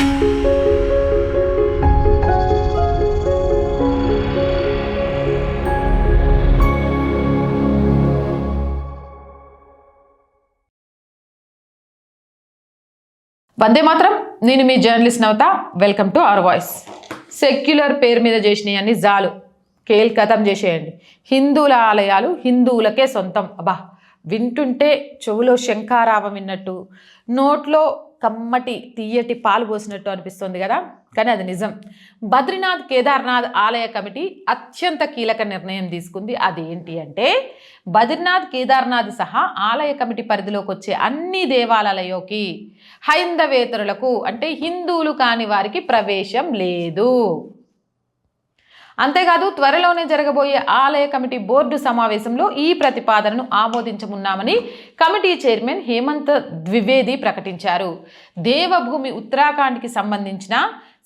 వందే మాత్రం. నేను మీ journalist Navatha. Welcome to our voice. Secular పేరు మీద చేసినవి అన్ని జాలు కేల్కతం చేసేయండి. హిందువుల ఆలయాలు హిందువులకే సొంతం. అబ్బా వింటుంటే చెవులో శంఖారావం విన్నట్టు. నోట్లో కమ్మటి తీయటి పాలు పోసినట్టు అనిపిస్తుంది కదా? కానీ అది నిజం. బద్రీనాథ్ కేదార్నాథ్ ఆలయ కమిటీ అత్యంత కీలక నిర్ణయం తీసుకుంది. అదేంటి అంటే బద్రీనాథ్ కేదార్నాథ్ సహా ఆలయ కమిటీ పరిధిలోకి వచ్చే అన్ని దేవాలయాలలోకి హైందవేతరులకు అంటే హిందువులు కాని వారికి ప్రవేశం లేదు. అంతేకాదు త్వరలోనే జరగబోయే ఆలయ కమిటీ బోర్డు సమావేశంలో ఈ ప్రతిపాదనను ఆమోదించమున్నామని కమిటీ చైర్మన్ హేమంత్ ద్వివేది ప్రకటించారు. దేవభూమి ఉత్తరాఖండ్కి సంబంధించిన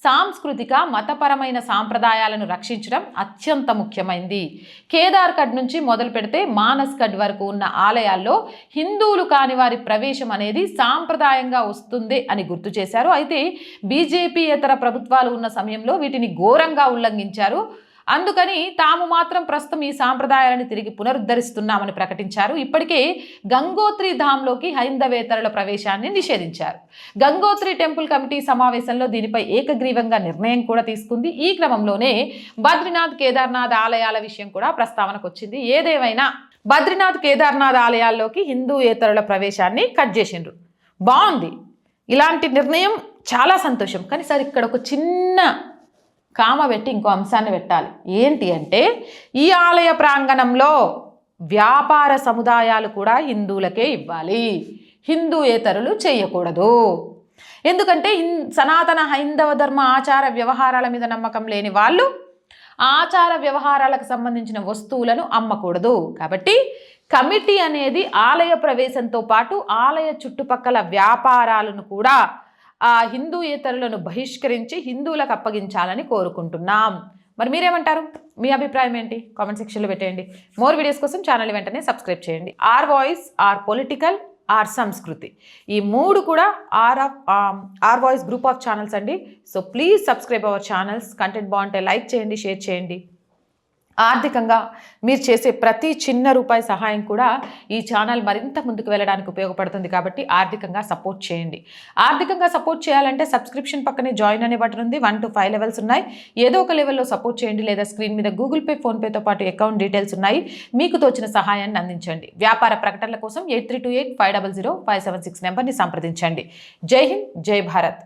సాంస్కృతిక మతపరమైన సాంప్రదాయాలను రక్షించడం అత్యంత ముఖ్యమైంది. కేదార్గఢ్ నుంచి మొదలు పెడితే మానస్గఢ్ వరకు ఉన్న ఆలయాల్లో హిందువులు కాని వారి ప్రవేశం అనేది సాంప్రదాయంగా వస్తుంది అని గుర్తు చేశారు. అయితే బీజేపీ ఇతర ప్రభుత్వాలు ఉన్న సమయంలో వీటిని ఘోరంగా ఉల్లంఘించారు. అందుకని తాము మాత్రం ప్రస్తుతం ఈ సాంప్రదాయాలను తిరిగి పునరుద్ధరిస్తున్నామని ప్రకటించారు. ఇప్పటికే గంగోత్రి ధామ్లోకి హైందవేతరుల ప్రవేశాన్ని నిషేధించారు. గంగోత్రి టెంపుల్ కమిటీ సమావేశంలో దీనిపై ఏకగ్రీవంగా నిర్ణయం కూడా తీసుకుంది. ఈ క్రమంలోనే బద్రీనాథ్ కేదార్నాథ్ ఆలయాల విషయం కూడా ప్రస్తావనకు వచ్చింది. ఏదేమైనా బద్రీనాథ్ కేదార్నాథ్ ఆలయాల్లోకి హిందూయేతరుల ప్రవేశాన్ని కట్ చేసిండ్రు. బాగుంది. ఇలాంటి నిర్ణయం చాలా సంతోషం. కానీ సార్ ఇక్కడ ఒక చిన్న కామ పెట్టి ఇంకో అంశాన్ని పెట్టాలి. ఏంటి అంటే ఈ ఆలయ ప్రాంగణంలో వ్యాపార సముదాయాలు కూడా హిందువులకే ఇవ్వాలి. హిందూయేతరులు చేయకూడదు. ఎందుకంటే సనాతన హైందవ ధర్మ ఆచార వ్యవహారాల మీద నమ్మకం లేని వాళ్ళు ఆచార వ్యవహారాలకు సంబంధించిన వస్తువులను అమ్మకూడదు. కాబట్టి కమిటీ అనేది ఆలయ ప్రవేశంతో పాటు ఆలయ చుట్టుపక్కల వ్యాపారాలను కూడా ఆ హిందూయేతరులను బహిష్కరించి హిందువులకు అప్పగించాలని కోరుకుంటున్నాం. మరి మీరేమంటారు? మీ అభిప్రాయం ఏంటి? కామెంట్ సెక్షన్లో పెట్టేయండి. మోర్ వీడియోస్ కోసం ఛానల్ వెంటనే సబ్స్క్రైబ్ చేయండి. R voice R political R Sanskriti. ఈ మూడు కూడా are of R voice group of channels అండి. So please subscribe our channels. Content బాగుంటే లైక్ చేయండి షేర్ చేయండి. ఆర్థికంగా మీరు చేసే ప్రతి చిన్న రూపాయి సహాయం కూడా ఈ ఛానల్ మరింత ముందుకు వెళ్ళడానికి ఉపయోగపడుతుంది కాబట్టి ఆర్థికంగా సపోర్ట్ చేయండి. ఆర్థికంగా సపోర్ట్ చేయాలంటే సబ్స్క్రిప్షన్ పక్కనే జాయిన్ అనే బటన్ ఉంది. వన్ టు ఫైవ్ లెవెల్స్ ఉన్నాయి. ఏదో ఒక లెవెల్లో సపోర్ట్ చేయండి లేదా స్క్రీన్ మీద గూగుల్ పే ఫోన్పేతో పాటు అకౌంట్ డీటెయిల్స్ ఉన్నాయి. మీకు తోచిన సహాయాన్ని అందించండి. వ్యాపార ప్రకటనల కోసం eight three two eight five double zero five seven six నెంబర్ని సంప్రదించండి. జై హింద్ జై భారత్.